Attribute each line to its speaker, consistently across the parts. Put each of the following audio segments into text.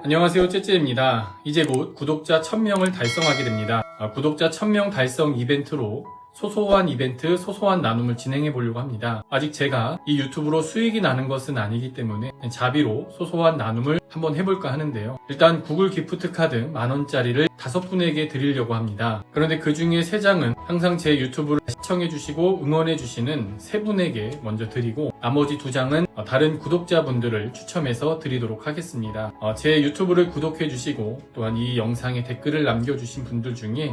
Speaker 1: 안녕하세요 째째입니다. 이제 곧 구독자 1000명을 달성하게 됩니다. 아, 구독자 1000명 달성 이벤트로 소소한 이벤트, 소소한 나눔을 진행해 보려고 합니다. 아직 제가 이 유튜브로 수익이 나는 것은 아니기 때문에 자비로 소소한 나눔을 한번 해볼까 하는데요. 일단 구글 기프트 카드 만원짜리를 다섯 분에게 드리려고 합니다. 그런데 그 중에 세 장은 항상 제 유튜브를 시청해주시고 응원해주시는 세 분에게 먼저 드리고 나머지 두 장은 어, 다른 구독자분들을 추첨해서 드리도록 하겠습니다. 어, 제 유튜브를 구독해주시고 또한 이 영상에 댓글을 남겨주신 분들 중에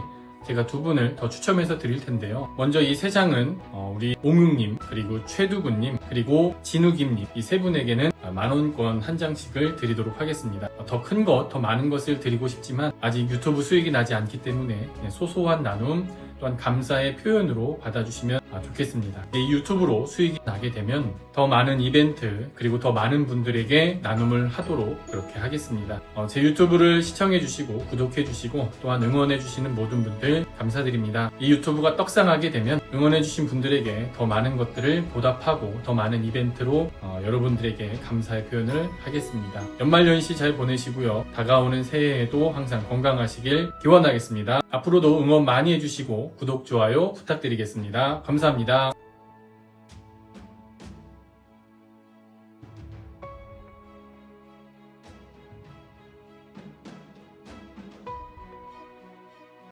Speaker 1: 제가 두 분을 더 추첨해서 드릴 텐데요. 먼저 이 세 장은 어, 우리 옹육님 그리고 최두군님 그리고 진욱임님 이 세 분에게는 만원권 한 장씩을 드리도록 하겠습니다. 더 큰 것, 더 많은 것을 드리고 싶지만 아직 유튜브 수익이 나지 않기 때문에 소소한 나눔 또한 감사의 표현으로 받아주시면 아, 좋겠습니다. 이 유튜브로 수익이 나게 되면 더 많은 이벤트 그리고 더 많은 분들에게 나눔을 하도록 그렇게 하겠습니다. 어, 제 유튜브를 시청해 주시고 구독해 주시고 또한 응원해 주시는 모든 분들 감사드립니다. 이 유튜브가 떡상하게 되면 응원해 주신 분들에게 더 많은 것들을 보답하고 더 많은 이벤트로 어, 여러분들에게 감사의 표현을 하겠습니다. 연말연시 잘 보내시고요. 다가오는 새해에도 항상 건강하시길 기원하겠습니다. 앞으로도 응원 많이 해주시고 구독, 좋아요 부탁드리겠습니다. 감사합니다.